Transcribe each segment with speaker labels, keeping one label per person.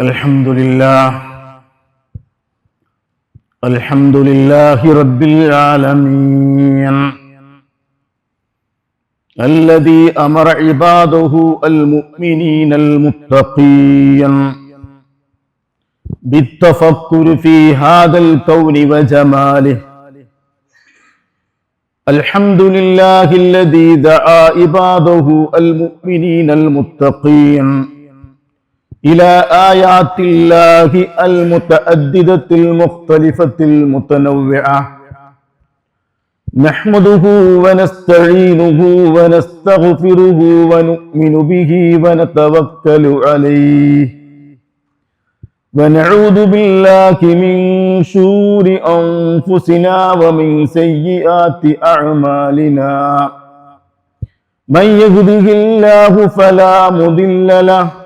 Speaker 1: الحمد لله الحمد لله رب العالمين الذي أمر عباده المؤمنين المتقين بالتفكر في هذا الكون وجماله الحمد لله الذي دعا عباده المؤمنين المتقين إلى آيات الله المتعددة المختلفة المتنوعة نحمده ونستعينه ونستغفره ونؤمن به ونتوكل عليه ونعوذ بالله من شرور أنفسنا ومن سيئات أعمالنا من يهده الله فلا مضل له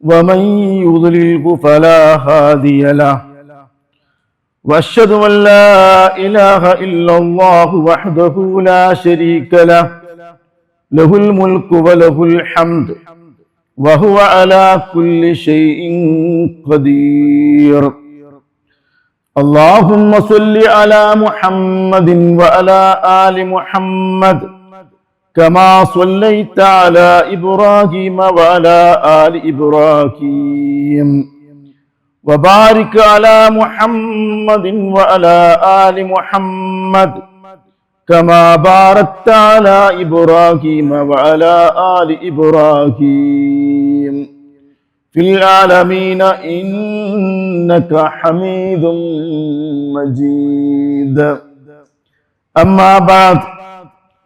Speaker 1: ومن يضلله فلا هادي له واشهد ان لا اله الا الله وحده لا شريك له له الملك وله الحمد وهو على كل شيء قدير اللهم صل على محمد وعلى ال محمد كما صليت على إبراهيم وعلى آل إبراهيم. وبارك على محمد وعلى آل محمد كما باركت على إبراهيم وعلى آل إبراهيم. في العالمين إنك حميد مجيد. أما بعد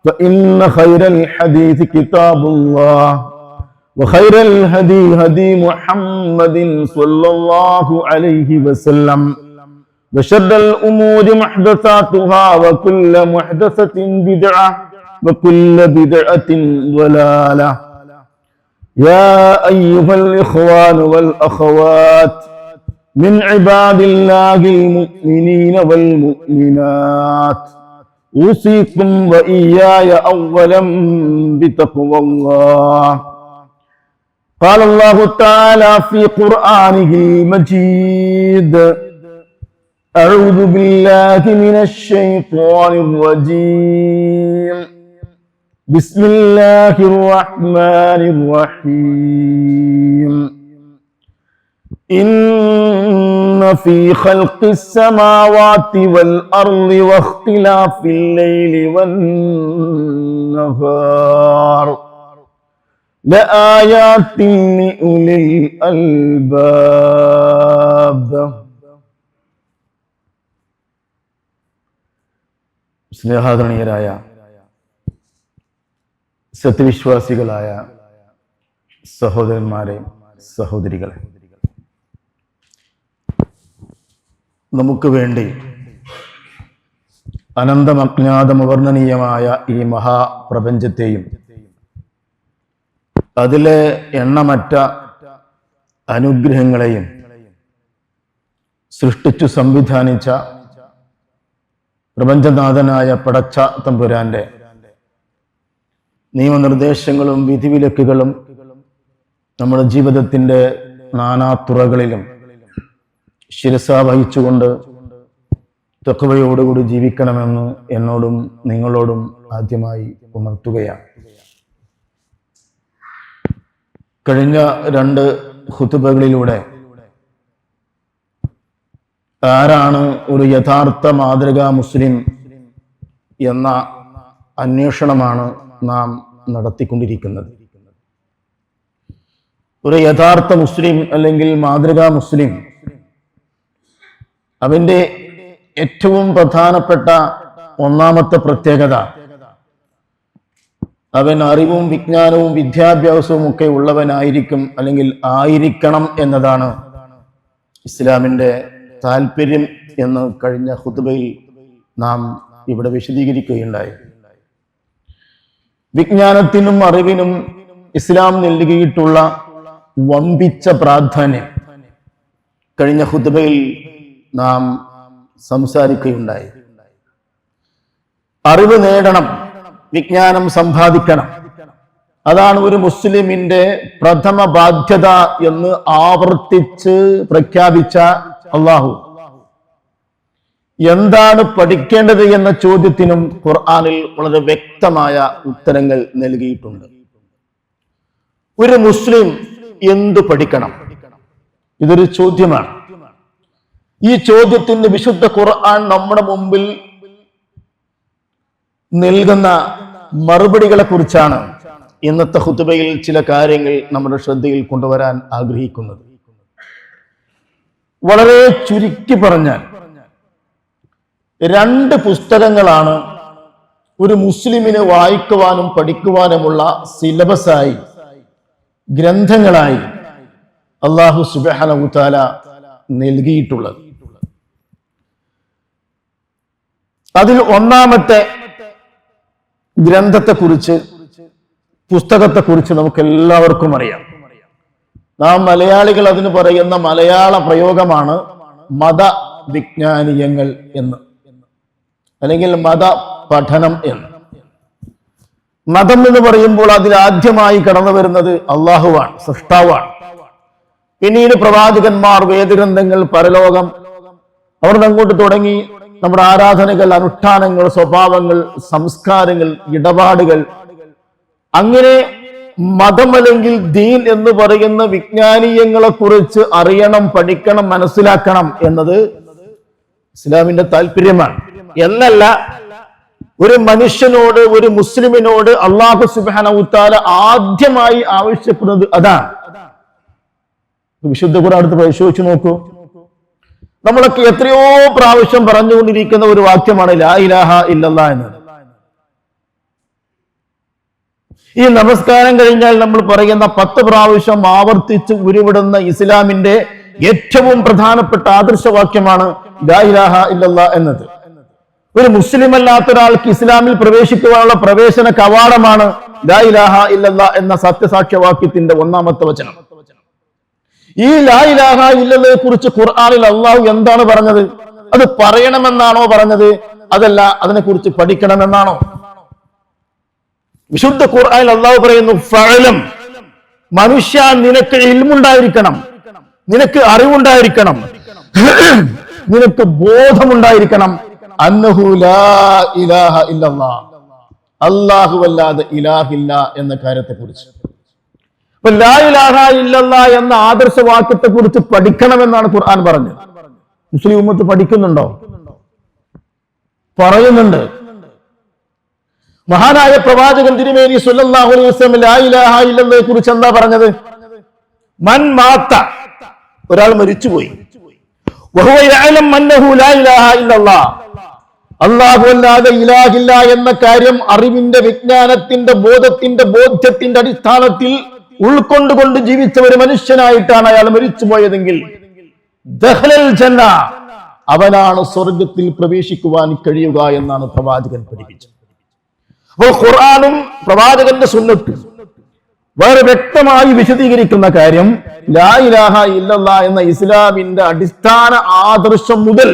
Speaker 1: فإن خير الحديث كتاب الله وخير الهدي هدي محمد صلى الله عليه وسلم وشر الأمور محدثاتها وكل محدثة بدعة وكل بدعة ضلالة. يا أيها الإخوان والأخوات من عباد الله المؤمنين والمؤمنات أوصيكم وإياي أولا بتقوى الله. قال الله تعالى في قرآنه المجيد أعوذ بالله من الشيطان الرجيم. بسم الله الرحمن الرحيم. إن في خلق السماوات والأرض واختلاف الليل والنهار لآيات لأولي الألباب സ്നേഹാദരണീയരായ സത്യവിശ്വാസികളായ സഹോദരന്മാരെ സഹോദരികളെ നമുക്ക് വേണ്ടി. അനന്തമജ്ഞാതമവർണനീയമായ ഈ മഹാപ്രപഞ്ചത്തെയും അതിലെ എണ്ണമറ്റ അനുഗ്രഹങ്ങളെയും സൃഷ്ടിച്ചു സംവിധാനിച്ച പ്രപഞ്ചനാഥനായ പടച്ച തമ്പുരാന്റെ നിയമനിർദ്ദേശങ്ങളും വിധിവിലക്കുകളും നമ്മുടെ ജീവിതത്തിന്റെ നാനാതുറകളിലും ശിരസ വഹിച്ചുകൊണ്ട് തെക്കുവയോടുകൂടി ജീവിക്കണമെന്ന് എന്നോടും നിങ്ങളോടും ആദ്യമായി ഉണർത്തുകയാണ്. കഴിഞ്ഞ രണ്ട് ഹുത്തുബകളിലൂടെ ആരാണ് ഒരു യഥാർത്ഥ മാതൃകാ മുസ്ലിം എന്ന അന്വേഷണമാണ് നാം നടത്തിക്കൊണ്ടിരിക്കുന്നത്. ഒരു യഥാർത്ഥ മുസ്ലിം അല്ലെങ്കിൽ മാതൃകാ മുസ്ലിം അവന്റെ ഏറ്റവും പ്രധാനപ്പെട്ട ഒന്നാമത്തെ പ്രത്യേകത അവൻ അറിവും വിജ്ഞാനവും വിദ്യാഭ്യാസവും ഒക്കെ ഉള്ളവനായിരിക്കും അല്ലെങ്കിൽ ആയിരിക്കണം എന്നതാണ് ഇസ്ലാമിന്റെ താല്പര്യം എന്ന് കഴിഞ്ഞ ഹുതുബയിൽ നാം ഇവിടെ വിശദീകരിക്കുകയുണ്ടായി. വിജ്ഞാനത്തിനും അറിവിനും ഇസ്ലാം നൽകിയിട്ടുള്ള വമ്പിച്ച പ്രാധാന്യം കഴിഞ്ഞ ഹുതുബയിൽ നാം സംസാരിക്കുകയുണ്ടായി. അറിവ് നേടണം വിജ്ഞാനം സമ്പാദിക്കണം. അതാണ് ഒരു മുസ്ലിമിന്റെ പ്രഥമ ബാധ്യത എന്ന് ആവർത്തിച്ച് പ്രഖ്യാപിച്ച അള്ളാഹു. എന്താണ് പഠിക്കേണ്ടത് എന്ന ചോദ്യത്തിനും ഖുർആാനിൽ വളരെ വ്യക്തമായ ഉത്തരങ്ങൾ നൽകിയിട്ടുണ്ട്. ഒരു മുസ്ലിം എന്തു പഠിക്കണം? ഇതൊരു ചോദ്യമാണ്. ഈ ചോദ്യത്തിന് വിശുദ്ധ ഖുർആൻ നമ്മുടെ മുമ്പിൽ നൽകുന്ന മറുപടികളെ കുറിച്ചാണ് ഇന്നത്തെ ഹുത്തുബയിൽ ചില കാര്യങ്ങൾ നമ്മുടെ ശ്രദ്ധയിൽ കൊണ്ടുവരാൻ ആഗ്രഹിക്കുന്നത്. വളരെ ചുരുക്കി പറഞ്ഞാൽ രണ്ട് പുസ്തകങ്ങളാണ് ഒരു മുസ്ലിമിന് വായിക്കുവാനും പഠിക്കുവാനുമുള്ള സിലബസായി ഗ്രന്ഥങ്ങളായി അള്ളാഹു സുബാന നൽകിയിട്ടുള്ളത്. അതിൽ ഒന്നാമത്തെ ഗ്രന്ഥത്തെ ഗ്രന്ഥത്തെക്കുറിച്ച് പുസ്തകത്തെക്കുറിച്ച് നമുക്ക് എല്ലാവർക്കും അറിയാം. നാം മലയാളികൾ അതിന് പറയുന്ന മലയാള പ്രയോഗമാണ് മത വിജ്ഞാനീയങ്ങൾ എന്ന്. അല്ലെങ്കിൽ മത പഠനം എന്ന്. മതം എന്ന് പറയുമ്പോൾ അതിൽ ആദ്യമായി കടന്നു വരുന്നത് അള്ളാഹുവാണ് സൃഷ്ടാവാണ്. പിന്നീട് പ്രവാചകന്മാർ വേദഗ്രന്ഥങ്ങൾ പരലോകം അവർ അങ്ങോട്ട് തുടങ്ങി. നമ്മുടെ ആരാധനകൾ അനുഷ്ഠാനങ്ങൾ സ്വഭാവങ്ങൾ സംസ്കാരങ്ങൾ ഇടപാടുകൾ. അങ്ങനെ മതമല്ലെങ്കിൽ ദീൻ എന്ന് പറയുന്ന വിജ്ഞാനീയങ്ങളെ കുറിച്ച് അറിയണം പഠിക്കണം മനസ്സിലാക്കണം എന്നത് ഇസ്ലാമിന്റെ താല്പര്യമാണ്. എന്നല്ല ഒരു മനുഷ്യനോട് ഒരു മുസ്ലിമിനോട് അള്ളാഹു സുബാന ഉത്താല ആദ്യമായി ആവശ്യപ്പെടുന്നത് അതാണ്. വിശുദ്ധ ഖുർആൻ അടുത്ത് പരിശോധിച്ചു നോക്കൂ. നമ്മളൊക്കെ എത്രയോ പ്രാവശ്യം പറഞ്ഞുകൊണ്ടിരിക്കുന്ന ഒരു വാക്യമാണ് ലാ ഇലാഹ ഇല്ലല്ലാ എന്നത് ഈ നമസ്കാരം കഴിഞ്ഞാൽ നമ്മൾ പറയുന്ന പത്ത് പ്രാവശ്യം ആവർത്തിച്ച് ഉരുവിടുന്ന ഇസ്ലാമിന്റെ ഏറ്റവും പ്രധാനപ്പെട്ട ആദർശവാക്യമാണ് ലാ ഇലാഹ ഇല്ലല്ലാ എന്നത്. ഒരു മുസ്ലിം അല്ലാത്ത ഒരാൾക്ക് ഇസ്ലാമിൽ പ്രവേശിക്കുവാനുള്ള പ്രവേശന കവാടമാണ് ലാ ഇലാഹ ഇല്ലല്ലാ എന്ന സത്യസാക്ഷ്യവാക്യത്തിന്റെ ഒന്നാമത്തെ വചനം. ഈ ലാ ഇലാഹ കുറിച്ച് ഖുർആാനിൽ അള്ളാഹു എന്താണ് പറഞ്ഞത്? അത് പറയണമെന്നാണോ പറഞ്ഞത്? അതല്ല അതിനെ കുറിച്ച് പഠിക്കണമെന്നാണോ? വിശുദ്ധ ഖുർആാനിൽ അള്ളാഹു പറയുന്നു ഫലം മനുഷ്യ നിനക്ക് ഇൽമുണ്ടായിരിക്കണം നിനക്ക് അറിവുണ്ടായിരിക്കണം നിനക്ക് ബോധമുണ്ടായിരിക്കണം. അന്നഹു ലാ ഇലാഹ ഇല്ലല്ലാ അല്ലാഹു അല്ലാതെ ഇലാഹില്ല എന്ന കാര്യത്തെ കുറിച്ച് അപ്പൊ ലായിലാഹ ഇല്ലല്ലാ എന്ന ആദർശവാക്യത്തെ കുറിച്ച് പഠിക്കണമെന്നാണ് ഖുർആൻ പറഞ്ഞത്. മുസ്ലിം ഉമ്മത്ത് പഠിക്കുന്നുണ്ടോ? പറയുന്നുണ്ട്. മഹാനായ പ്രവാചകൻ തിരുമേനി സുല്ലാഹു അലൈഹി വസല്ലം ലാ ഇലാഹ ഇല്ലല്ലയെ കുറിച്ച് എന്താ പറഞ്ഞത്? മൻ മാത്ത. ഒരാൾ മരിച്ചുപോയി. അല്ലാതെ ഇലാഹില്ല എന്ന കാര്യം അറിവിന്റെ വിജ്ഞാനത്തിന്റെ ബോധത്തിന്റെ ബോധ്യത്തിന്റെ അടിസ്ഥാനത്തിൽ ഉൾക്കൊണ്ടുകൊണ്ട് ജീവിച്ച ഒരു മനുഷ്യനായിട്ടാണ് അയാൾ മരിച്ചുപോയതെങ്കിൽ ദഹ്ലൽ ജന്ന അവനാണ് സ്വർഗത്തിൽ പ്രവേശിക്കുവാൻ കഴിയുക എന്നാണ് പ്രവാചകൻ പഠിപ്പിച്ചത്. അപ്പോൾ ഖുർആാനും പ്രവാചകന്റെ സുന്നത്തും വളരെ വ്യക്തമായി വിശദീകരിക്കുന്ന കാര്യം ലാ ഇലാഹ ഇല്ലല്ലാ എന്ന ഇസ്ലാമിന്റെ അടിസ്ഥാന ആദർശം മുതൽ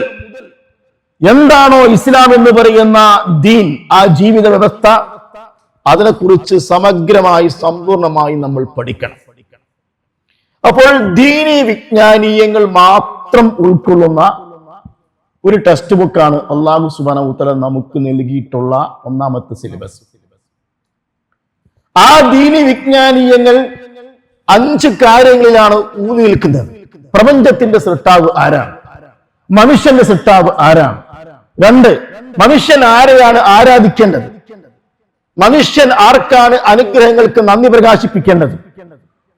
Speaker 1: എന്താണോ ഇസ്ലാം എന്ന് പറയുന്ന ദീൻ ആ ജീവിത വ്യവസ്ഥ അതിനെക്കുറിച്ച് സമഗ്രമായി സമ്പൂർണമായി നമ്മൾ പഠിക്കണം. അപ്പോൾ ദീനി വിജ്ഞാനീയങ്ങൾ മാത്രം ഉൾക്കൊള്ളുന്ന ഒരു ടെക്സ്റ്റ് ബുക്കാണ് അള്ളാഹു സുബാന ഉത്തര നമുക്ക് നൽകിയിട്ടുള്ള ഒന്നാമത്തെ സിലബസ് ആ ദീനി വിജ്ഞാനീയങ്ങൾ അഞ്ച് കാര്യങ്ങളിലാണ് ഊന്നി നിൽക്കുന്നത്. പ്രപഞ്ചത്തിന്റെ സൃഷ്ടാവ് ആരാണ്? മനുഷ്യന്റെ സൃഷ്ടാവ് ആരാണ്? രണ്ട് മനുഷ്യൻ ആരെയാണ് ആരാധിക്കേണ്ടത്? മനുഷ്യൻ ആർക്കാണ് അനുഗ്രഹങ്ങൾക്ക് നന്ദി പ്രകാശിപ്പിക്കേണ്ടത്?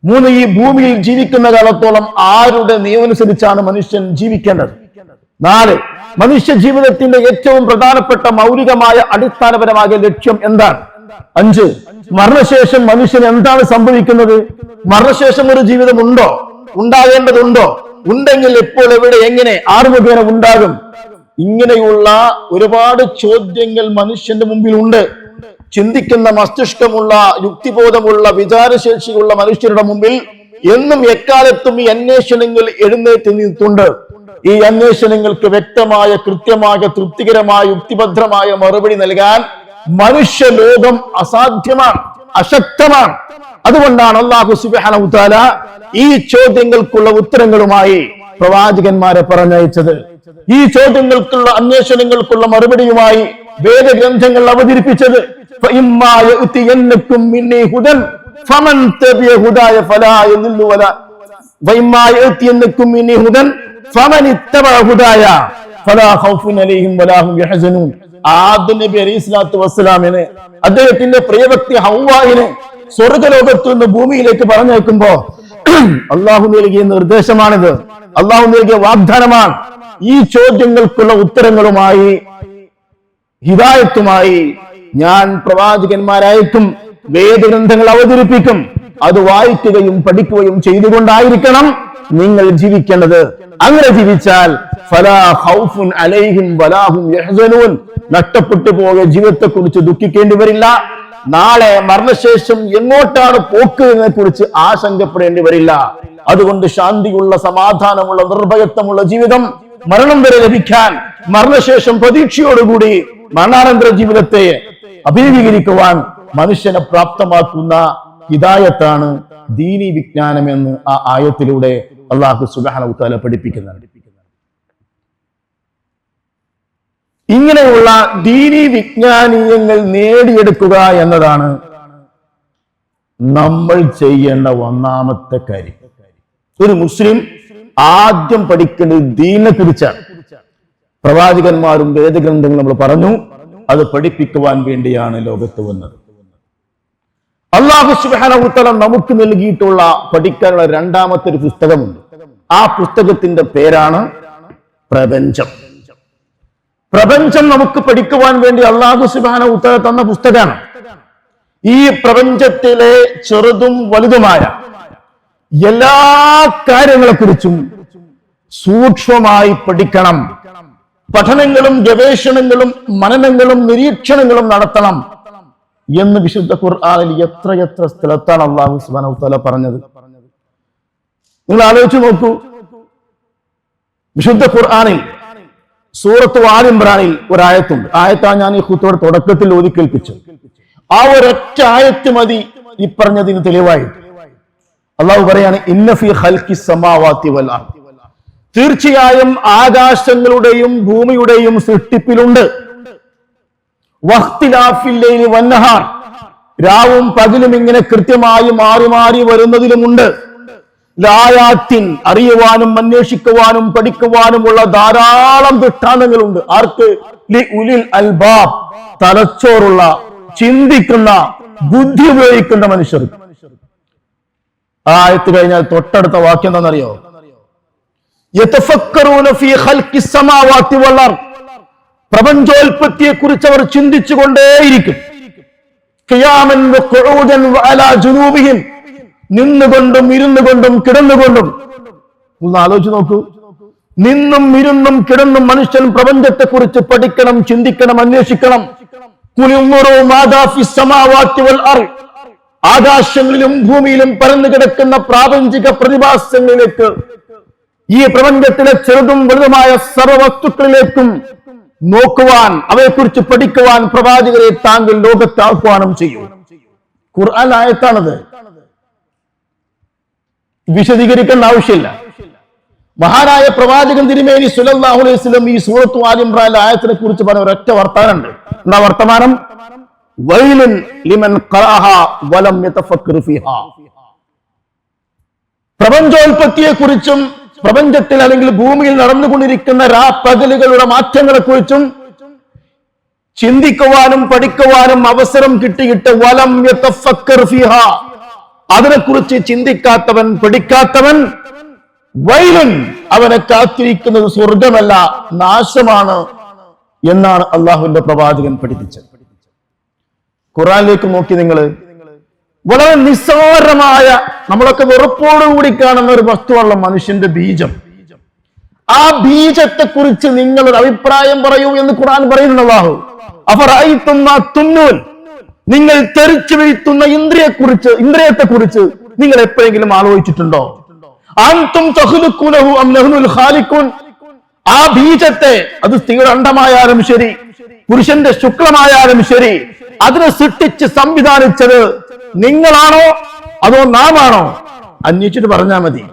Speaker 1: മൂന്ന് ഈ ഭൂമിയിൽ ജീവിക്കുന്ന കാലത്തോളം ആരുടെ നിയമമനുസരിച്ചാണ് മനുഷ്യൻ ജീവിക്കേണ്ടത്? നാല് മനുഷ്യ ജീവിതത്തിന്റെ ഏറ്റവും പ്രധാനപ്പെട്ട മൗലികമായ അടിസ്ഥാനപരമായ ലക്ഷ്യം എന്താണ്? അഞ്ച് മരണശേഷം മനുഷ്യന് എന്താണ് സംഭവിക്കുന്നത്? മരണശേഷം ഒരു ജീവിതം ഉണ്ടോ ഉണ്ടാകേണ്ടതുണ്ടോ? ഉണ്ടെങ്കിൽ എപ്പോൾ എവിടെ എങ്ങനെ ആറ് മുഖേന ഉണ്ടാകും? ഇങ്ങനെയുള്ള ഒരുപാട് ചോദ്യങ്ങൾ മനുഷ്യന്റെ മുമ്പിൽ ഉണ്ട് ചിന്തിക്കുന്ന മസ്തിഷ്കമുള്ള യുക്തിബോധമുള്ള വിചാരശേഷിയുള്ള മനുഷ്യരുടെ മുമ്പിൽ എന്നും എക്കാലത്തും ഈ അന്വേഷണങ്ങൾ എഴുന്നേറ്റ് നിന്നിട്ടുണ്ട് ഈ അന്വേഷണങ്ങൾക്ക് വ്യക്തമായ കൃത്യമായ തൃപ്തികരമായ യുക്തിഭദ്രമായ മറുപടി നൽകാൻ മനുഷ്യലോകം അസാധ്യമാണ് അശക്തമാണ്. അതുകൊണ്ടാണ് അള്ളാഹു തആല ഈ ചോദ്യങ്ങൾക്കുള്ള ഉത്തരങ്ങളുമായി പ്രവാചകന്മാരെ പറഞ്ഞയച്ചത്. ഈ ചോദ്യങ്ങൾക്കുള്ള അന്വേഷണങ്ങൾക്കുള്ള മറുപടിയുമായി വേദഗ്രന്ഥങ്ങൾ അവതരിപ്പിച്ചത്. അദ്ദേഹത്തിന്റെ പ്രിയഭക്തി ഹൗവാഹിനെ സ്വർഗലോകത്തു നിന്ന് ഭൂമിയിലേക്ക് പറഞ്ഞേക്കുമ്പോ അള്ളാഹു നൽകിയ നിർദ്ദേശമാണിത്. അള്ളാഹു നൽകിയ വാഗ്ദാനമാണ്. ഈ ചോദ്യങ്ങൾക്കുള്ള ഉത്തരങ്ങളുമായി ഹിതായത്തുമായി ഞാൻ പ്രവാചകന്മാരയക്കും വേദഗ്രന്ഥങ്ങൾ അവതരിപ്പിക്കും. അത് വായിക്കുകയും പഠിക്കുകയും ചെയ്തുകൊണ്ടായിരിക്കണം നിങ്ങൾ ജീവിക്കേണ്ടത്. അങ്ങനെ ജീവിച്ചാൽ നഷ്ടപ്പെട്ടു പോയ ജീവിതത്തെ കുറിച്ച് ദുഃഖിക്കേണ്ടി വരില്ല. നാളെ മരണശേഷം എങ്ങോട്ടാണ് പോക്ക് എന്നെ കുറിച്ച് ആശങ്കപ്പെടേണ്ടി വരില്ല. അതുകൊണ്ട് ശാന്തിയുള്ള സമാധാനമുള്ള നിർഭയത്വമുള്ള ജീവിതം മരണം വരെ ലഭിക്കാൻ മരണശേഷം പ്രതീക്ഷയോടുകൂടി മരണാനന്തര ജീവിതത്തെ അഭിമുഖീകരിക്കുവാൻ മനുഷ്യനെ പ്രാപ്തമാക്കുന്ന ഹിതായത്താണ് ദീനി വിജ്ഞാനം എന്ന് ആ ആയത്തിലൂടെ അള്ളാഹു സുബാന പഠിപ്പിക്കുന്നുണ്ട്. ഇങ്ങനെയുള്ള ദീനി വിജ്ഞാനീയങ്ങൾ നേടിയെടുക്കുക എന്നതാണ് നമ്മൾ ചെയ്യേണ്ട ഒന്നാമത്തെ കാര്യം. ഒരു മുസ്ലിം ആദ്യം പഠിക്കേണ്ടത് ദീനെ കുറിച്ചാണ്. പ്രവാചകന്മാരും വേദഗ്രന്ഥങ്ങളും നമ്മൾ പറഞ്ഞു. അത് പഠിപ്പിക്കുവാൻ വേണ്ടിയാണ് ലോകത്ത് വന്നത്. അള്ളാഹു സുബാനവുത്തല നമുക്ക് നൽകിയിട്ടുള്ള പഠിക്കാനുള്ള രണ്ടാമത്തെ ഒരു പുസ്തകമുണ്ട്. ആ പുസ്തകത്തിന്റെ പേരാണ് പ്രപഞ്ചം. പ്രപഞ്ചം നമുക്ക് പഠിക്കുവാൻ വേണ്ടി അള്ളാഹു സുബാന ഉത്തര തന്ന പുസ്തകമാണ്. ഈ പ്രപഞ്ചത്തിലെ ചെറുതും വലുതുമായ എല്ലാ കാര്യങ്ങളെക്കുറിച്ചും സൂക്ഷ്മമായി പഠിക്കണം. പഠനങ്ങളും ഗവേഷണങ്ങളും മനനങ്ങളും നിരീക്ഷണങ്ങളും നടത്തണം എന്ന് വിശുദ്ധ ഖുർആാനിൽ എത്രയെത്ര എത്ര സ്ഥലത്താണ് അള്ളാഹു സുബാന പറഞ്ഞത്? നിങ്ങൾ ആലോചിച്ച് നോക്കൂ. വിശുദ്ധ ഖുർആാനിൽ സൂറത്ത് ആലിംബ്രാനിൽ ഒരായത്തുണ്ട്. ആയത്താണ് ഞാൻ ഈ ഹുത്തോടെ തുടക്കത്തിൽ ഓതി കേൾപ്പിച്ചത്. ആ ഒരൊറ്റ ആയത്ത് മതി ഈ പറഞ്ഞതിന് തെളിവായി അള്ളാഹു പറയാണ് ഇന്നഫി ഹൽക്കി സമാവാത്തി വൽ. തീർച്ചയായും ആകാശങ്ങളുടെയും ഭൂമിയുടെയും സൃഷ്ടിപ്പിലുണ്ട്. വഖ്തിലാഫില്ലൈലി വന്നഹാർ രാവും പകലും ഇങ്ങനെ കൃത്യമായി മാറി മാറി വരുന്നതിലുമുണ്ട്. ലായാത്തിൻ അറിയുവാനും അന്വേഷിക്കുവാനും പഠിക്കുവാനുമുള്ള ധാരാളം ദൃഷ്ടാന്തങ്ങളുണ്ട്. ആർക്ക്? ഉലിൽ അൽബാബ്. തലച്ചോറുള്ള ചിന്തിക്കുന്ന ബുദ്ധി ഉപയോഗിക്കുന്ന മനുഷ്യർ. ആ ആയത്ത് കഴിഞ്ഞാൽ തൊട്ടടുത്ത വാക്യം എന്താണെന്നറിയോ? പ്രപഞ്ചോൽപത്തിയെ കുറിച്ച് അവർ ചിന്തിച്ചുകൊണ്ടേയിരിക്കും. നിന്നുകൊണ്ടും ഇരുന്നുകൊണ്ടും കിടന്നുകൊണ്ടും. ഒന്ന് ആലോചിച്ച് നോക്കൂ. നിന്നും ഇരുന്നും കിടന്നും മനുഷ്യൻ പ്രപഞ്ചത്തെ കുറിച്ച് പഠിക്കണം ചിന്തിക്കണം അന്വേഷിക്കണം. ആകാശങ്ങളിലും ഭൂമിയിലും പരന്നു കിടക്കുന്ന പ്രാപഞ്ചിക പ്രതിഭാസങ്ങളിലേക്ക് ഈ പ്രപഞ്ചത്തിലെ ചെറുതും വലുതുമായ സർവവസ്തുക്കളിലേക്കും നോക്കുവാൻ അവയെക്കുറിച്ച് പഠിക്കുവാൻ പ്രവാചകരെ താങ്കൾ ലോകത്ത് ആഹ്വാനം ചെയ്യും. ഖുർആൻ വിശദീകരിക്കേണ്ട ആവശ്യമില്ല. മഹാനായ പ്രവാചകൻ തിരുമേനി സുലല്ലാഹു അലൈഹി സ്വലം ഈ സൂറത്തു ആലിംറാൻ ആയത്തിനെ കുറിച്ച് പറഞ്ഞ ഒരൊറ്റ വർത്തമാനമുണ്ട് എന്താ വർത്തമാനം? വൈലുൻ ലിമൻ വലം പ്രപഞ്ചോൽപത്തിയെ കുറിച്ചും പ്രപഞ്ചത്തിൽ അല്ലെങ്കിൽ ഭൂമിയിൽ നടന്നുകൊണ്ടിരിക്കുന്ന രാപ്പകലുകളുടെ മാറ്റങ്ങളെ കുറിച്ചും ചിന്തിക്കുവാനും പഠിക്കുവാനും അവസരം കിട്ടിയിട്ട് വലം അതിനെക്കുറിച്ച് ചിന്തിക്കാത്തവൻ പഠിക്കാത്തവൻ വൈലൻ അവനെ കാത്തിരിക്കുന്നത് സ്വർഗമല്ല നാശമാണ് എന്നാണ് അള്ളാഹുവിന്റെ പ്രവാചകൻ പഠിപ്പിച്ചത്. ഖുറാനിലേക്ക് നോക്കി നിങ്ങൾ വളരെ നിസ്സാരമായ നമ്മളൊക്കെ വെറുപ്പോടുകൂടി കാണുന്ന ഒരു വസ്തുവുള്ള മനുഷ്യന്റെ ബീജം. ആ ബീജത്തെ കുറിച്ച് നിങ്ങൾ ഒരു അഭിപ്രായം പറയൂ എന്ന് ഖുർആൻ പറയുന്നു അള്ളാഹു അഫറായിത്തുന്ന തുന്നൂൻ. നിങ്ങൾ തെറിച്ചു വീഴ്ത്തുന്ന ഇന്ദ്രിയെ കുറിച്ച് ഇന്ദ്രിയത്തെ കുറിച്ച് നിങ്ങൾ എപ്പോഴെങ്കിലും ആലോചിച്ചിട്ടുണ്ടോ? ആ ബീജത്തെ അത് സ്ത്രീയുടെ അണ്ടമായാലും ശരി പുരുഷന്റെ ശുക്ലമായാലും ശരി അതിനെ സൃഷ്ടിച്ച് സംവിധാനിച്ചത് നിങ്ങളാണോ അതോ നാമാണോ? അന്വേഷിച്ചിട്ട് പറഞ്ഞാൽ മതി.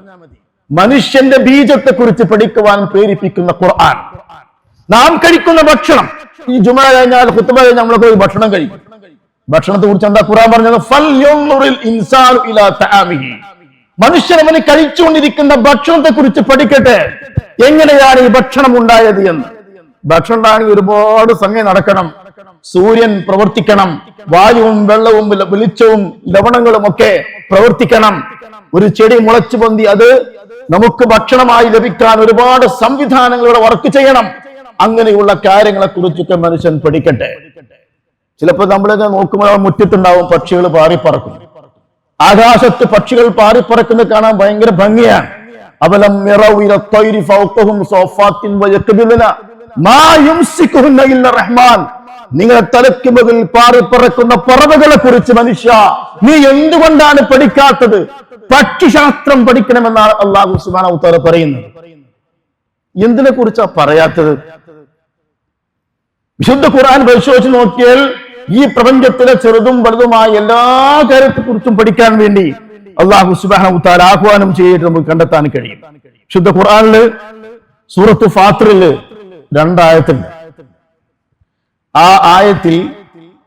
Speaker 1: മനുഷ്യന്റെ ബീജത്തെ കുറിച്ച് പഠിക്കുവാൻ പ്രേരിപ്പിക്കുന്ന ഖുർആൻ. നാം കഴിക്കുന്ന ഭക്ഷണം. ഈ ജുമ കഴിഞ്ഞാൽ കുത്തുബ കഴിഞ്ഞാൽ നമ്മളൊക്കെ പോയി ഭക്ഷണം കഴിക്കും. ഭക്ഷണത്തെ കുറിച്ച് എന്താ ഖുർആൻ പറഞ്ഞത്? മനുഷ്യൻ അവന് കഴിച്ചുകൊണ്ടിരിക്കുന്ന ഭക്ഷണത്തെ കുറിച്ച് പഠിക്കട്ടെ. എങ്ങനെയാണ് ഈ ഭക്ഷണം ഉണ്ടായത് എന്ന്? ഭക്ഷണം ഉണ്ടാകണമെങ്കിൽ ഒരുപാട് സമയം നടക്കണം. സൂര്യൻ പ്രവർത്തിക്കണം. വായുവും വെള്ളവും വെളിച്ചവും ലവണങ്ങളും ഒക്കെ പ്രവർത്തിക്കണം. ഒരു ചെടി മുളച്ചു പൊന്തി അത് നമുക്ക് ഭക്ഷണമായി ലഭിക്കാൻ ഒരുപാട് സംവിധാനങ്ങളുടെ വർക്ക് ചെയ്യണം. അങ്ങനെയുള്ള കാര്യങ്ങളെ കുറിച്ചൊക്കെ മനുഷ്യൻ പഠിക്കട്ടെ. ചിലപ്പോൾ നമ്മളൊക്കെ നോക്കുമ്പോൾ മുറ്റത്തുണ്ടാവും പക്ഷികൾ പാറിപ്പറക്കും. ആകാശത്ത് പക്ഷികൾ പാറിപ്പറക്കുന്നത് കാണാൻ ഭയങ്കര ഭംഗിയാണ്. അവലം റഹ്മാൻ. നിങ്ങളെ തലയ്ക്ക് മുകളിൽ പാറിപ്പറക്കുന്ന പറവകളെ കുറിച്ച് മനുഷ്യ നീ എന്തുകൊണ്ടാണ് പഠിക്കാത്തത്? പക്ഷിശാസ്ത്രം പഠിക്കണമെന്നാണ് അള്ളാഹു സുബ്ഹാനഹു വ തആല പറയുന്നത്. എന്തിനെ കുറിച്ചാ പറയാത്തത്? വിശുദ്ധ ഖുർആൻ പരിശോധിച്ച് നോക്കിയാൽ ഈ പ്രപഞ്ചത്തിലെ ചെറുതും വലുതുമായ എല്ലാ കാര്യത്തെ കുറിച്ചും പഠിക്കാൻ വേണ്ടി അള്ളാഹു സുബാന താല ആഹ്വാനം ചെയ്തിട്ട് നമുക്ക് കണ്ടെത്താൻ കഴിയും. വിശുദ്ധ ഖുർആനിൽ സൂറത്ത് ഫാത്തിറിൽ രണ്ടായത്തുണ്ട് ആ ആയത്തിൽ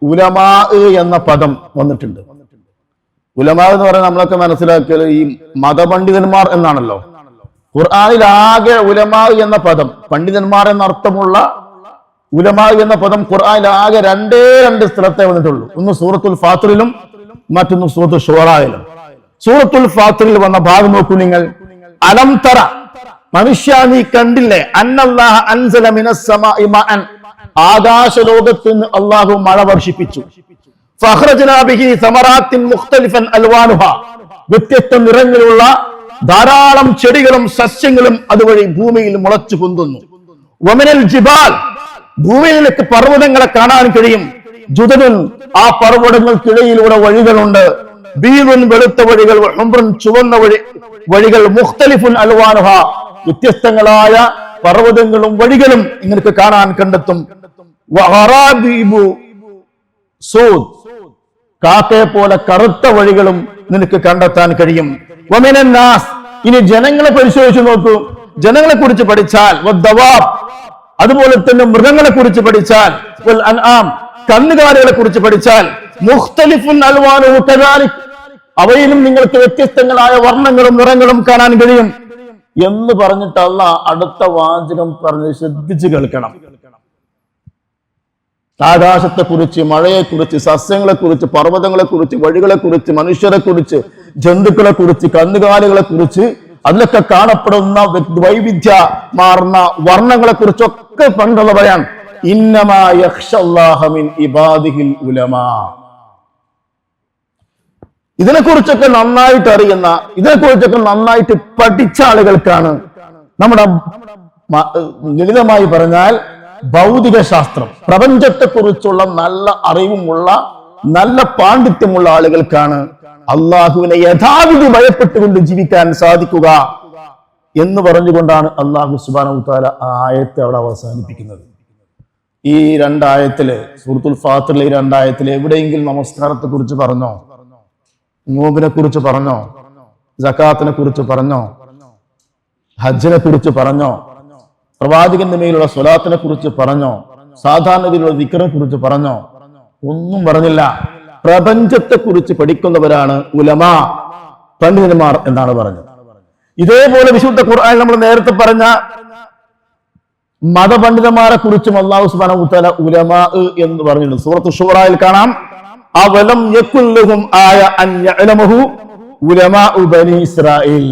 Speaker 1: ഉലമാ എന്ന പദം വന്നിട്ടുണ്ട്. ഉലമാ എന്ന് പറയുന്നത് നമ്മളൊക്കെ മനസ്സിലാക്കിയത് ഈ മതപണ്ഡിതന്മാർ എന്നാണല്ലോ. ഖുർആാനിൽ ആകെ ഉലമാ എന്ന പദം പണ്ഡിതന്മാർ എന്ന അർത്ഥമുള്ള ഉലമാ എന്ന പദം ഖുർആാനിൽ ആകെ രണ്ടേ രണ്ട് സ്ഥലത്തെ വന്നിട്ടുള്ളൂ. ഒന്ന് സൂറത്തുൽ ഫാത്തറിലും മറ്റൊന്ന് സൂറത്തുൽ ഷുറായിലും സൂറത്തുൽ ഫാത്തറിൽ വന്ന ഭാഗം നോക്കൂ നിങ്ങൾ. അലം തറ മനുഷ്യ നീ കണ്ടില്ലേ? അന്നല്ലാഹ അൻസല മിനസ് സമാഇ മഅൻ. ആകാശ ലോകത്ത് നിന്ന് അള്ളാഹു മഴ വർഷിപ്പിച്ചു. വ്യത്യസ്ത നിറങ്ങളിലുള്ള ധാരാളം ചെടികളും സസ്യങ്ങളും അതുവഴി ഭൂമിയിൽ മുളച്ചു പൊന്തുന്നു. വമിനൽ ജിബാൽ. ഭൂമിയിലേക്ക് പർവതങ്ങളെ കാണാൻ കഴിയും. ജുതനൻ ആ പർവതങ്ങൾക്കിടയിലൂടെ വഴികളുണ്ട്. ബീറുൻ വെളുത്ത വഴികൾ ഹുംറുൻ ചുവന്ന വഴി വഴികൾ മുഖ്തലിഫുൻ അൽവാനുഹ. വ്യത്യസ്തങ്ങളായ പർവതങ്ങളും വഴികളും നിങ്ങൾക്ക് കാണാൻ കണ്ടെത്തും. സൂദ് കാക്കയെ പോലെ കറുത്ത വഴികളും നിനക്ക് കണ്ടെത്താൻ കഴിയും. നാസ് ഇനി ജനങ്ങളെ പരിശോധിച്ചു നോക്കൂ. ജനങ്ങളെ കുറിച്ച് പഠിച്ചാൽ അതുപോലെ തന്നെ മൃഗങ്ങളെ കുറിച്ച് പഠിച്ചാൽ കന്നുകാലികളെ കുറിച്ച് പഠിച്ചാൽ മുഖ്തലിഫുൻ അൽവാനു അവയിലും നിങ്ങൾക്ക് വ്യത്യസ്തങ്ങളായ വർണങ്ങളും നിറങ്ങളും കാണാൻ കഴിയും. എന്ന് പറഞ്ഞിട്ട് അല്ല അടുത്ത വാചകം പറഞ്ഞ് ശ്രദ്ധിച്ചു കേൾക്കണം. ആകാശത്തെ കുറിച്ച് മഴയെ കുറിച്ച് സസ്യങ്ങളെ കുറിച്ച് പർവതങ്ങളെ കുറിച്ച് വഴികളെ കുറിച്ച് മനുഷ്യരെ കുറിച്ച് ജന്തുക്കളെ കുറിച്ച് കന്നുകാലികളെ കുറിച്ച് അതിലൊക്കെ കാണപ്പെടുന്ന വൈവിധ്യ മാർന്ന വർണങ്ങളെ കുറിച്ചൊക്കെ പണ്ടുള്ള പറയാൻ ഇന്നമാ യഖ്ഷല്ലാഹ മിൻ ഇബാദിഹിൽ ഉലമാ. ഇതിനെക്കുറിച്ചൊക്കെ നന്നായിട്ട് അറിയുന്ന ഇതിനെക്കുറിച്ചൊക്കെ നന്നായിട്ട് പഠിച്ച ആളുകൾക്കാണ് നമ്മുടെ ലളിതമായി പറഞ്ഞാൽ ഭൗതിക ശാസ്ത്രം പ്രപഞ്ചത്തെക്കുറിച്ചുള്ള നല്ല അറിവുമുള്ള നല്ല പാണ്ഡിത്യമുള്ള ആളുകൾക്കാണ് അള്ളാഹുവിനെ യഥാവിധി ഭയപ്പെട്ടുകൊണ്ട് ജീവിക്കാൻ സാധിക്കുക എന്ന് പറഞ്ഞുകൊണ്ടാണ് അള്ളാഹു സുബാന താല ആ ആയത്തെ അവിടെ അവസാനിപ്പിക്കുന്നത്. ഈ രണ്ടായത്തിൽ സുഹൃത്തുൽ ഫാത്തിലെ ഈ രണ്ടായത്തിൽ എവിടെയെങ്കിലും നമസ്കാരത്തെ കുറിച്ച് പറഞ്ഞോ? നോമ്പിനെ കുറിച്ച് പറഞ്ഞോ? ജക്കാത്തിനെ കുറിച്ച് പറഞ്ഞോ? ഹജ്ജിനെ കുറിച്ച് പറഞ്ഞോ? പ്രവാചകന്റെ മേലുള്ള സ്വലാത്തിനെ കുറിച്ച് പറഞ്ഞോ? സാധാരണഗതിയിലുള്ള ദിക്കറിനെ കുറിച്ച് പറഞ്ഞോ? ഒന്നും പറഞ്ഞില്ല. പ്രപഞ്ചത്തെ കുറിച്ച് പഠിക്കുന്നവരാണ് ഉലമ പണ്ഡിതന്മാർ എന്നാണ് പറഞ്ഞത്. ഇതേപോലെ വിശുദ്ധ ഖുർആൻ നമ്മൾ നേരത്തെ പറഞ്ഞ മതപണ്ഡിതന്മാരെ കുറിച്ചും അള്ളാഹു സുബാന ഉത്തല ഉലമാ എന്ന് പറഞ്ഞിട്ടുണ്ട്. സൂറത്ത് ഷുറായിൽ കാണാം. അവലം യക്കുല്ലഹും ആയ അൻ ഉലമാഉ ബനി ഇസ്രായേൽ.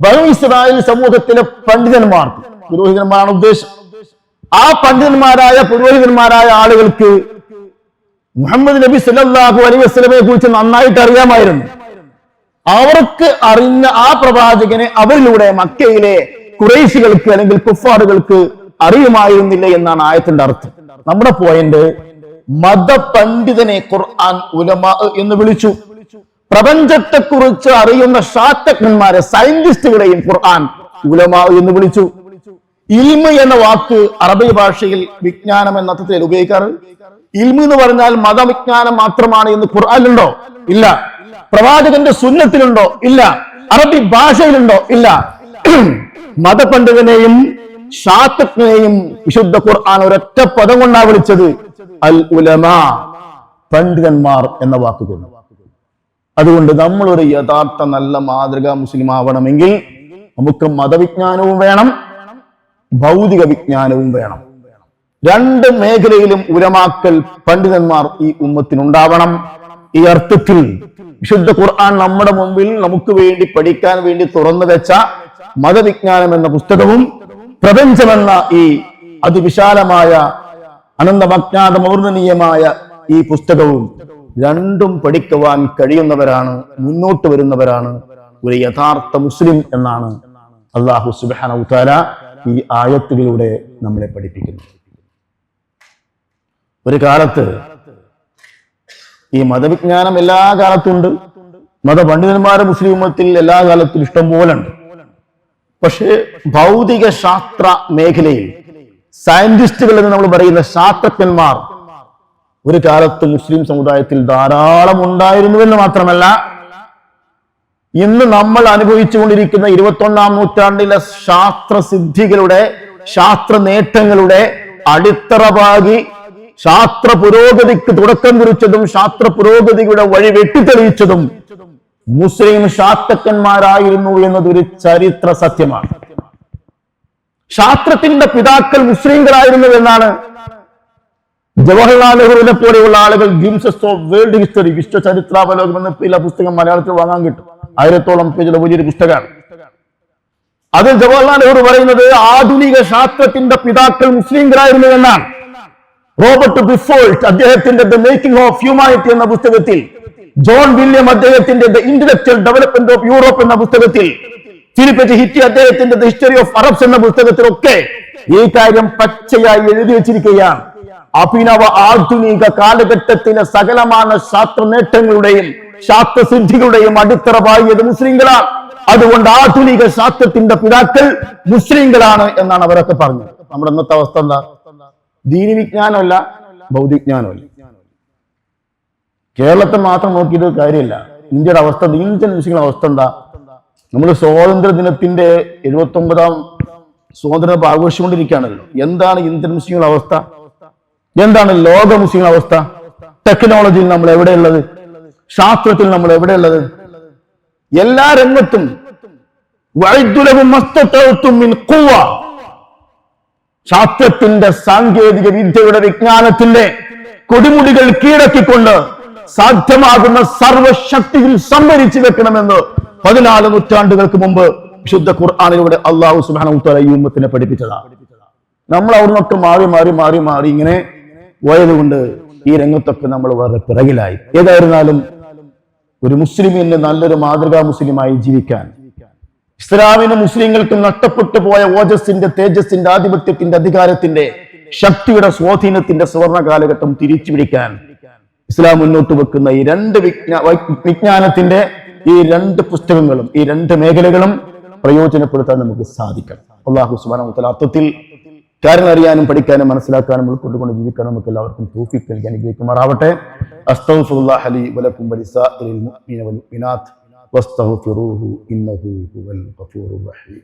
Speaker 1: ബനി ഇസ്രായേൽ സമൂഹത്തിലെ പണ്ഡിതന്മാർക്ക് പുരോഹിതന്മാരാണ് ഉദ്ദേശം. ആ പണ്ഡിതന്മാരായ പുരോഹിതന്മാരായ ആളുകൾക്ക് മുഹമ്മദ് നബി സല്ലല്ലാഹു അലൈഹി വസല്ലമയെ കുറിച്ച് നന്നായിട്ട് അറിയാമായിരുന്നു. അവർക്ക് അറിഞ്ഞ ആ പ്രവാചകനെ അവരിലൂടെ മക്കയിലെ കുറേശികൾക്ക് അല്ലെങ്കിൽ കുഫാറുകൾക്ക് അറിയുമായിരുന്നില്ല എന്നാണ് ആയത്തിന്റെ അർത്ഥം. നമ്മുടെ പോയിന്റ് മതപണ്ഡിതനെ ഖുർആൻ ഉലമ എന്ന് വിളിച്ചു. പ്രപഞ്ചത്തെക്കുറിച്ച് അറിയുന്ന ശാസ്ത്രജ്ഞന്മാരെ സയന്റിസ്റ്റുകളെയും ഖുർആൻ ഉലമ എന്ന് വിളിച്ചു. ഇൽമ എന്ന വാക്ക് അറബി ഭാഷയിൽ വിജ്ഞാനം എന്ന അർത്ഥത്തിൽ ഉപയോഗിക്കാറ്. ഇൽമ എന്ന് പറഞ്ഞാൽ മതവിജ്ഞാനം മാത്രമാണ് എന്ന് ഖുർആാനിലുണ്ടോ? ഇല്ല. പ്രവാചകന്റെ സുന്നത്തിലുണ്ടോ? ഇല്ല. അറബി ഭാഷയിലുണ്ടോ? ഇല്ല. മതപണ്ഡിതനെയും ശാസ്ത്രജ്ഞനെയും വിശുദ്ധ ഖുർആൻ ഒരൊറ്റ പദം കൊണ്ടാ വിളിച്ചത്. അൽ ഉലമ പണ്ഡിതന്മാർ എന്ന വാക്കുകൊണ്ട് അതുകൊണ്ട് നമ്മൾ ഒരു യഥാർത്ഥ നല്ല മാതൃക മുസ്ലിം ആവണമെങ്കിൽ നമുക്ക് മതവിജ്ഞാനവും വേണം ഭൗതിക വിജ്ഞാനവും വേണം. രണ്ട് മേഖലയിലും ഉലമാക്കൽ പണ്ഡിതന്മാർ ഈ ഉമ്മത്തിനുണ്ടാവണം. ഈ അർത്ഥത്തിൽ വിശുദ്ധ ഖുർആൻ നമ്മുടെ മുമ്പിൽ നമുക്ക് വേണ്ടി പഠിക്കാൻ വേണ്ടി തുറന്നു വെച്ച മതവിജ്ഞാനം എന്ന പുസ്തകവും പ്രപഞ്ചമെന്ന ഈ അതിവിശാലമായ അനന്തമജ്ഞാത മൗർണനീയമായ ഈ പുസ്തകവും രണ്ടും പഠിക്കുവാൻ കഴിയുന്നവരാണ് മുന്നോട്ട് വരുന്നവരാണ് ഒരു യഥാർത്ഥ മുസ്ലിം എന്നാണ് അള്ളാഹു സുബാന ഉത്താര ഈ ആയത്തുകളിലൂടെ നമ്മളെ പഠിപ്പിക്കുന്നത് ഒരു കാലത്ത് ഈ മതവിജ്ഞാനം എല്ലാ കാലത്തും ഉണ്ട്. മതപണ്ഡിതന്മാരെ മുസ്ലിം ഉമ്മത്തിൽ എല്ലാ കാലത്തും ഇഷ്ടം പോലെ ഉണ്ട് പക്ഷേ ഭൗതിക ശാസ്ത്ര മേഖലയിൽ സയന്റിസ്റ്റുകൾ എന്ന് നമ്മൾ പറയുന്ന ശാസ്ത്രജ്ഞന്മാർ ഒരു കാലത്ത് മുസ്ലിം സമുദായത്തിൽ ധാരാളം ഉണ്ടായിരുന്നുവെന്ന് മാത്രമല്ല ഇന്ന് നമ്മൾ അനുഭവിച്ചുകൊണ്ടിരിക്കുന്ന ഇരുപത്തൊന്നാം നൂറ്റാണ്ടിലെ ശാസ്ത്രസിദ്ധികളുടെ ശാസ്ത്ര നേട്ടങ്ങളുടെ അടിത്തറ ഭാഗി ശാസ്ത്ര പുരോഗതിക്ക് തുടക്കം കുറിച്ചതും ശാസ്ത്ര പുരോഗതിയുടെ വഴി വെട്ടിത്തെളിയിച്ചതും മുസ്ലിം ശാസ്ത്രജ്ഞന്മാരായിരുന്നു എന്നതൊരു ചരിത്ര സത്യമാണ്. ശാസ്ത്രത്തിന്റെ പിതാക്കൾ മുസ്ലിങ്ങളായിരുന്നു എന്നാണ് ജവഹർലാൽ നെഹ്റുവിനെ പോലെയുള്ള ആളുകൾ ഗിംസസ് ഓഫ് വേൾഡ് ഹിസ്റ്ററി വിശ്വ ചരിത്രാവലോകം എന്ന പേരിൽ പുസ്തകം മലയാളത്തിൽ വാങ്ങാൻ കിട്ടും. ആയിരത്തോളം പേജിലെ വലിയൊരു പുസ്തകമാണ്. അതിൽ ജവഹർലാൽ നെഹ്റു പറയുന്നത് ആധുനിക ശാസ്ത്രത്തിന്റെ പിതാക്കൾ മുസ്ലിങ്ങളായിരുന്നു എന്നാണ് റോബർട്ട് ബിഫോൾട്ട് അദ്ദേഹത്തിന്റെ ദ മേക്കിംഗ് ഓഫ് ഹ്യൂമാനിറ്റി എന്ന പുസ്തകത്തിൽ ജോൺ വില്യം അദ്ദേഹത്തിന്റെ the intellectual development of Europe എന്ന പുസ്തകത്തിൽ ഫിലിപ്പറ്റ് ഹിറ്റി അദ്ദേഹത്തിന്റെ ഹിസ്റ്ററി ഓഫ് അറബ്സ് എന്ന പുസ്തകത്തിലൊക്കെ ഈ കാര്യം പച്ചയായി എഴുതി വെച്ചിരിക്കുകയാണ്. അഭിനവ ആധുനിക കാലഘട്ടത്തിലെ സകലമാണ് ശാസ്ത്ര നേട്ടങ്ങളുടെയും ശാസ്ത്രസിദ്ധികളുടെയും അടിത്തറ പാകിയത് മുസ്ലിങ്ങളാണ്. അതുകൊണ്ട് ആധുനിക ശാസ്ത്രത്തിന്റെ പിതാക്കൾ മുസ്ലിങ്ങളാണ് എന്നാണ് അവരൊക്കെ പറഞ്ഞത്. നമ്മുടെ ഇന്നത്തെ അവസ്ഥ എന്താ? ദീനി വിജ്ഞാനമല്ല ഭൗതിജ്ഞാനമല്ല കേരളത്തെ മാത്രം നോക്കിയിട്ട് കാര്യമില്ല. ഇന്ത്യയുടെ അവസ്ഥ ഇന്ത്യൻ മുസ്ലിങ്ങളുടെ അവസ്ഥ എന്താ? നമ്മൾ സ്വാതന്ത്ര്യ ദിനത്തിന്റെ എഴുപത്തി ഒമ്പതാം സ്വാതന്ത്ര്യം ആഘോഷിച്ചുകൊണ്ടിരിക്കുകയാണല്ലോ എന്താണ് ഇന്ത്യൻ മുസ്ലിങ്ങളുടെ അവസ്ഥ? എന്താണ് ലോക മുസ്ലിങ്ങളുടെ അവസ്ഥ? ടെക്നോളജിയിൽ നമ്മൾ എവിടെയുള്ളത്? ശാസ്ത്രത്തിൽ നമ്മൾ എവിടെയുള്ളത്? എല്ലാ രംഗത്തും. ശാസ്ത്രത്തിന്റെ സാങ്കേതിക വിദ്യയുടെ വിജ്ഞാനത്തിന്റെ കൊടിമുടികൾ കീഴടക്കിക്കൊണ്ട് സാധ്യമാകുന്ന സർവശക്തിയിൽ സംഭരിച്ചു വെക്കണമെന്ന് പതിനാല് നൂറ്റാണ്ടുകൾക്ക് മുമ്പ് വിശുദ്ധ ഖുർആാനിലൂടെ അള്ളാഹു സുബാന ഈ ഉമ്മത്തിനെ പഠിപ്പിച്ചതാണ് നമ്മൾ അവിടുന്നൊക്കെ മാറി മാറി മാറി മാറി ഇങ്ങനെ പോയതുകൊണ്ട് ഈ രംഗത്തൊക്കെ നമ്മൾ വളരെ പിറകിലായി. ഏതായിരുന്നാലും ഒരു മുസ്ലിമിന് നല്ലൊരു മാതൃകാ മുസ്ലിമായി ജീവിക്കാൻ ഇസ്ലാമിന് മുസ്ലിങ്ങൾക്ക് നഷ്ടപ്പെട്ടു പോയ ഓജസ്സിന്റെ തേജസ്സിന്റെ ആധിപത്യത്തിന്റെ അധികാരത്തിന്റെ ശക്തിയുടെ സ്വാധീനത്തിന്റെ സുവർണ കാലഘട്ടം തിരിച്ചു പിടിക്കാൻ ഇസ്ലാം മുന്നോട്ട് വെക്കുന്ന ഈ രണ്ട് വിജ്ഞാ വിജ്ഞാനത്തിന്റെ ഈ രണ്ട് പുസ്തകങ്ങളും ഈ രണ്ട് മേഖലകളും പ്രയോജനപ്പെടുത്താൻ നമുക്ക് സാധിക്കണം. അള്ളാഹു സുബാന അർത്ഥത്തിൽ കാര്യം അറിയാനും പഠിക്കാനും മനസ്സിലാക്കാനും ഉൾക്കൊണ്ടുകൊണ്ട് ജീവിക്കാനും നമുക്ക് എല്ലാവർക്കും തൗഫീഖ് നൽകി അനുഗ്രഹിക്കുമാറാവട്ടെ. അസ്തഗ്ഫിറുല്ലാഹ ലി വലക്കും ഗഫൂറുർ റഹീം.